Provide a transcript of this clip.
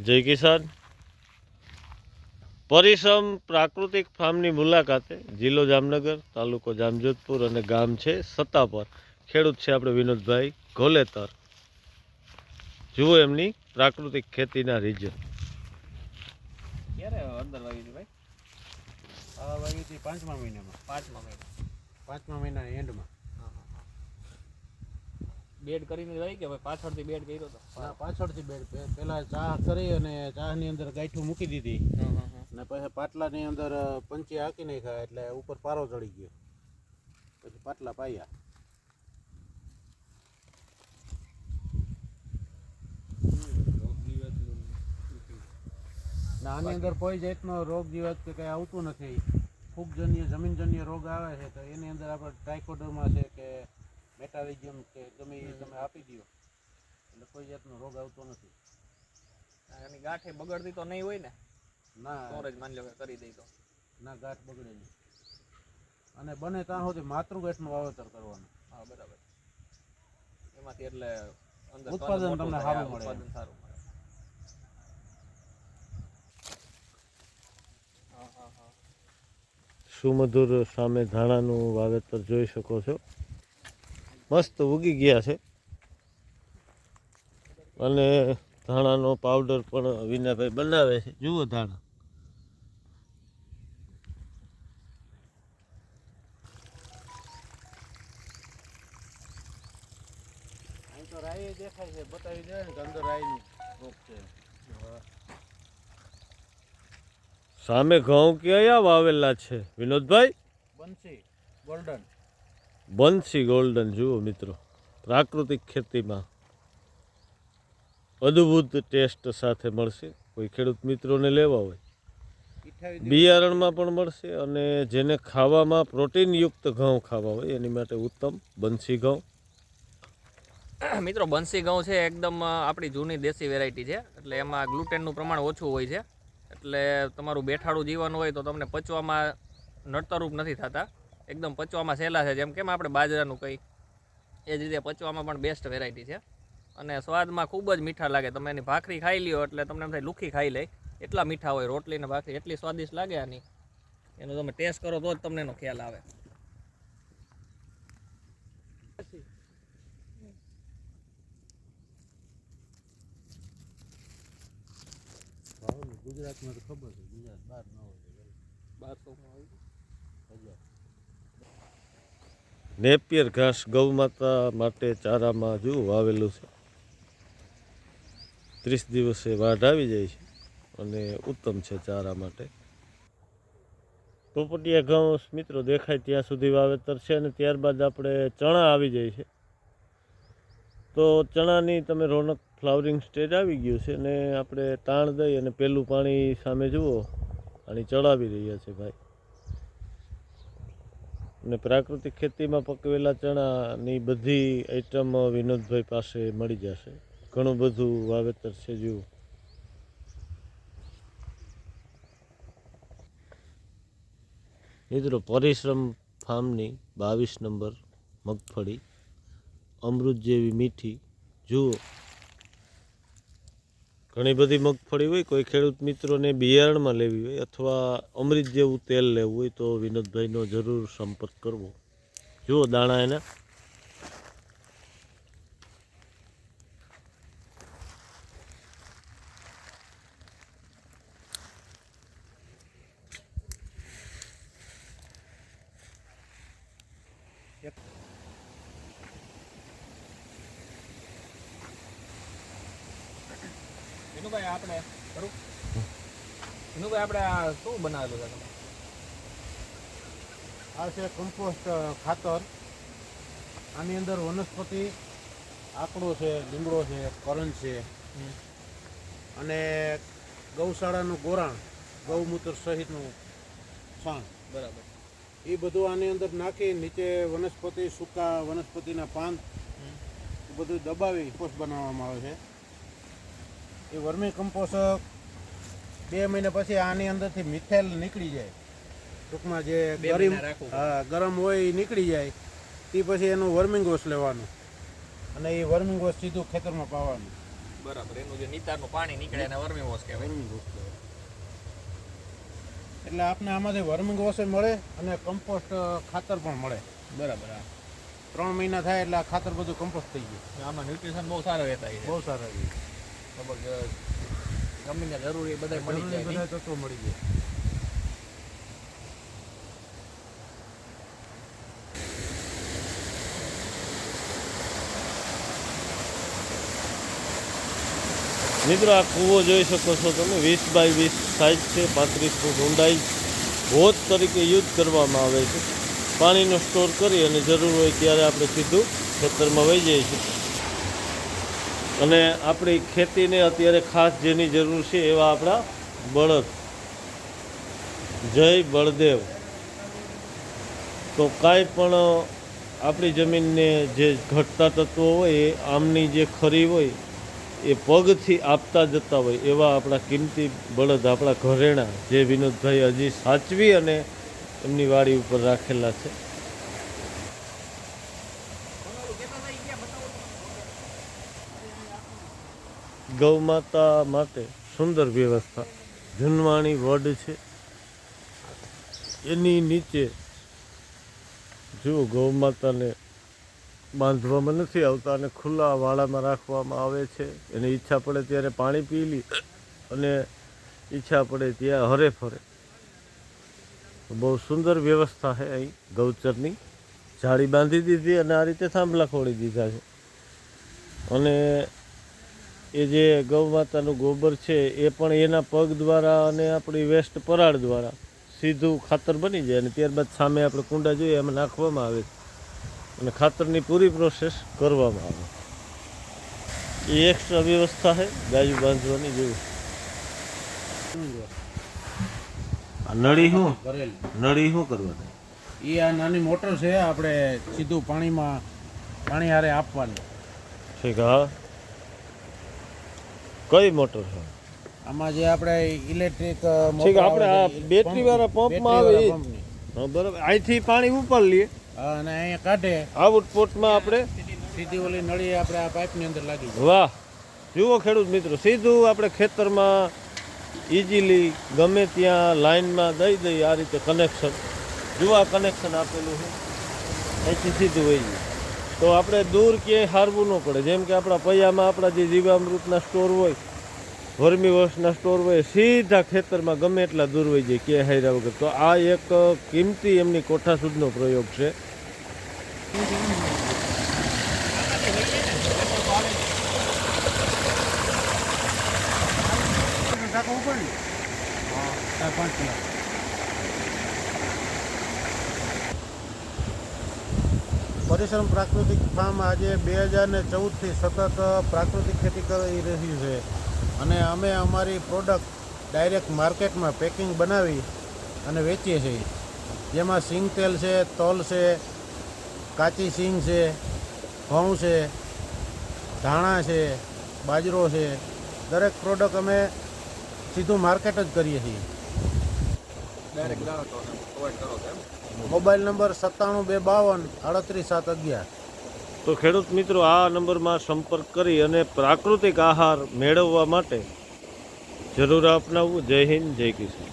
જય કિસાન. પરિશ્રમ પ્રાકૃતિક ફાર્મની મુલાકાતે જિલ્લો જામનગર તાલુકો જામજોધપુર અને ગામ છે સત્તાપર ખેડૂત છે આપણે વિનોદભાઈ ઘોલેતર. જુઓ એમની પ્રાકૃતિક ખેતીના રીઝન. ક્યારે અંદર વાવી હતી ભાઈ? આ હતી પાંચમા મહિનામાં. પાંચમા મહિના. પાંચમા મહિનાના એન્ડમાં. બેડ કરીને રહી કે ભાઈ પાછળથી બેડ કર્યો આ પાછળથી બેડ. પેલા ચા કરી અને ચાની અંદર ગાંઠું મૂકી દીધી. ને પછી પાટલાની અંદર પંચી હાકી નાખ્યા એટલે ઉપર પારો ચડી ગયો. પછી પાટલા પાયા. આની અંદર કોઈ જાતનો રોગ જીવાત કે કંઈ આવતું નથી. ફૂગજન્ય જમીનજન્ય રોગ આવે છે તો એની અંદર આપણે ટ્રાયકોડરમાં છે કે મેટારિઝમ કે ગમે એ તમે આપી દો એટલે કોઈ જાતનો રોગ આવતો નથી. એની ગાંઠે બગડતી તો નહીં હોય ને? ના. સ્ટોરેજ માની લો કે કરી દઈ તો. ના ગાંઠ બગડે નહીં. અને બને ત્યાં સુધી માતૃગાંઠનું વાવેતર કરવાનું. હા બરાબર. એમાંથી એટલે અંદર ઉત્પાદન તમને સારું મળે. ઉત્પાદન સારું મળે. હા હા હા સુમધુર સામે ધાણાનું વાવેતર જોઈ શકો છો. મસ્ત ઉગી ગયા છે. અને ધાણાનો પાવડર પણ વિનાભાઈ બનાવે છે. જુઓ ધાણા. રાઈ દેખાય છે. બતાવી દે કે અંદર રાઈનું રોગ છે. સામે ઘઉં કયા વાવેલા છે. વિનોદભાઈ? બંસી ગોલ્ડન. બંસી ગોલ્ડન જુઓ મિત્રો. પ્રાકૃતિક ખેતીમાં અદ્ભુત ટેસ્ટ સાથે મળશે. કોઈ ખેડૂત મિત્રોને લેવા હોય, બિયારણમાં પણ મળશે અને જેને ખાવામાં પ્રોટીનયુક્ત ઘઉં ખાવા હોય એની માટે ઉત્તમ બંસી ઘઉં. મિત્રો, બંસી ઘઉં છે એકદમ આપણી જૂની દેશી વેરાયટી છે. એટલે એમાં ગ્લુટેનનું પ્રમાણ ઓછું હોય છે. એટલે તમારું બેઠાડું જીવન હોય તો તમને પચવામાં નડતરૂપ નથી થતા. એકદમ પચવામાં સહેલા છે. જેમ કેમ આપણે બાજરાનું કંઈ એ જ રીતે પચવામાં પણ બેસ્ટ વેરાયટી છે. અને સ્વાદમાં ખૂબ જ મીઠા લાગે. તમે એની ભાખરી ખાઈ લ્યો એટલે તમને એમ થાય લુખી ખાઈ લે. એટલા મીઠા હોય રોટલી ને ભાખરી એટલી સ્વાદિષ્ટ લાગે આની. એનો તમે ટેસ્ટ કરો તો જ તમને એનો ખ્યાલ આવે. ગુજરાતમાં તો ખબર છે ગુજરાત બહાર ન હોય બારસોમાં હજાર નેપિયર ઘાસ ગૌમાતા માટે ચારામાં જુઓ, વાવેલું છે. ત્રીસ દિવસે વાઢ આવી જાય છે અને ઉત્તમ છે ચારા માટે. પોપટિયા ઘઉં મિત્રો દેખાય ત્યાં સુધી વાવેતર છે અને ત્યારબાદ આપણે ચણા આવી જાય છે. તો ચણાની તમે રોનક ફ્લાવરિંગ સ્ટેજ આવી ગયું છે અને આપણે તાણ દઈ અને પહેલું પાણી સામે જુઓ. પાણી ચડાવી રહ્યા છે ભાઈ. અને પ્રાકૃતિક ખેતીમાં પકવેલા ચણાની બધી આઈટમ વિનોદભાઈ પાસે મળી જશે. ઘણું બધું વાવેતર છે જુઓ મિત્રો, પરિશ્રમ ફાર્મની બાવીસ નંબર મગફળી, અમૃત જેવી મીઠી. જુઓ ઘણી બધી મગફળી હોય, કોઈ ખેડૂત મિત્રોને બિયારણમાં લેવી હોય અથવા અમૃત જેવું તેલ લેવું હોય, તો વિનોદભાઈનો જરૂર સંપર્ક કરવો. જુઓ દાણા એના. વિનુભાઈ આપણે કરું વિનુભાઈ આપણે આ શું બનાવેલું છે તમે? આ છે કમ્પોસ્ટ ખાતર. આની અંદર વનસ્પતિ આકડો છે લીમડો છે કરણ છે. અને ગૌશાળાનું ગોરાણ ગૌમૂત્ર સહિતનું છાણ. બરાબર. એ બધું આની અંદર નાખી નીચે વનસ્પતિ સૂકા વનસ્પતિના પાન બધું દબાવી કમ્પોસ્ટ બનાવવામાં આવે છે. એ વર્મી કમ્પોસ્ટ બે મહિના પછી આની અંદરથી મિથેલ નીકળી જાય. ટૂંકમાં જે ગરમ ગરમ હોય એ નીકળી જાય. તે પછી એનું વર્મિંગ વોશ લેવાનું. અને એ વર્મિંગ વોશ સીધું ખેતરમાં પાવાનું. બરાબર એનું જે નિતારનું પાણી નીકળે એને વર્મિંગ વોશ કહેવાય. વર્મિંગ વોશ કહેવાય. એટલે આપને આમાંથી વર્મિંગ વોશ મળે અને કમ્પોસ્ટ ખાતર પણ મળે. બરાબર હા. ત્રણ મહિના થાય એટલે આ ખાતર બધું કમ્પોસ્ટ થઈ ગયું. આમાં ન્યુટ્રિશન બહુ સારું રહેતા બહુ સારા અ, ગમે ત્યાં જરૂરી બધા મળી જાય બધા તત્વો મળી જાય. મિત્રો આ કૂવો જોઈ શકો છો તમે વીસ બાય વીસ સાઈઝ છે પાંત્રીસ ફૂટ ઊંડાઈ ભોજ તરીકે યુઝ કરવામાં આવે છે. પાણીનો સ્ટોર કરી અને જરૂર હોય ત્યારે આપણે સીધું ખેતરમાં વહી જઈએ છીએ. અને આપણી ખેતીને અત્યારે ખાસ જેની જરૂર છે એવા આપણા બળદ. જય બળદેવ. તો કાંઈ પણ આપણી જમીનને જે ઘટતા તત્વો હોય, એ આમની જે ખરી હોય, એ પગથી આપતા જતા હોય, એવા આપણા કિંમતી બળદ આપણા ઘરેણા જે વિનોદભાઈ હજી સાચવી અને એમની વાડી ઉપર રાખેલા છે. ગૌ માતા માટે સુંદર વ્યવસ્થા. જૂનવાણી વડ છે. એની નીચે જુઓ ગૌ માતાને બાંધવામાં નથી આવતા અને ખુલ્લા વાડામાં રાખવામાં આવે છે, એને ઈચ્છા પડે ત્યારે પાણી પી લી અને ઈચ્છા પડે ત્યાં હરે ફરે. બહુ સુંદર વ્યવસ્થા છે અહીં ગૌચરની. જાળી બાંધી દીધી અને આ રીતે થાંભલા ખોડી દીધા છે. અને એ જે ગૌ માતાનું ગોબર છે એ પણ એના પગ દ્વારા અને આપણી વેસ્ટ પરાળ દ્વારા સીધું ખાતર બની જાય અને ત્યારબાદ સામે આપણે કુંડા જોઈએ એમાં નાખવામાં આવે છે. અને ખાતરની પૂરી પ્રોસેસ કરવામાં આવે એ એક્સ્ટ્રા વ્યવસ્થા છે ગાયું બાંધવાની જેવું. આ નળી શું? કરેલી નળી શું કરવાની? એ આ નાની મોટર છે આપણે સીધું પાણીમાં પાણી હારે આપવાની. ઠીક હા. કઈ મોટર છે? આમાં જે આપણે ઇલેક્ટ્રિક ઠીક, આપણે આ બેટરી વાળા પંપમાં આવે? હા બરાબર. અહીંથી પાણી ઉપર લઈએ. અને અહીંયા કાઢે. આઉટપોટમાં આપણે સીધી ઓલી નળી આપણે આ પાઇપની અંદર લાગી વાહ. જુઓ ખેડૂત મિત્રો સીધું આપણે ખેતરમાં ઇઝીલી ગમે ત્યાં લાઈનમાં દઈ દઈ આ રીતે કનેક્શન જુઓ કનેક્શન આપેલું છે. અહીંથી સીધું વહી ગયું તો આપણે દૂર ક્યાંય હારવું ન પડે. જેમ કે આપણા પૈયામાં આપણા જે જીવામૃતના સ્ટોર હોય વર્મી વોશના સ્ટોર હોય સીધા ખેતરમાં ગમે એટલા દૂર હોય જાય, ક્યાંય હાર્યા વગર. તો આ એક કિંમતી એમની કોઠા સુધનો પ્રયોગ છે. પાંચ પરિશ્રમ પ્રાકૃતિક ફાર્મ આજે બે હજાર ને ચૌદથી સતત પ્રાકૃતિક ખેતી કરી રહ્યું છે. અને અમે અમારી પ્રોડક્ટ ડાયરેક્ટ માર્કેટમાં પેકિંગ બનાવી અને વેચીએ છીએ. જેમાં સિંગ તેલ છે, તલ છે, કાચી સિંગ છે, ઘઉં છે, ધાણા છે, બાજરો છે. દરેક પ્રોડક્ટ અમે સીધું માર્કેટ જ કરીએ છીએ. ડાયરેક્ટ ગ્રાહકોને પ્રોવાઈડ કરો છો મોબાઈલ નંબર સત્તાણું બે બાવન આડત્રીસ સાત અગિયાર. તો ખેડૂત મિત્રો આ નંબરમાં સંપર્ક કરી અને પ્રાકૃતિક આહાર મેળવવા માટે જરૂર અપનાવવું. જય હિન્દ જય કિસાન.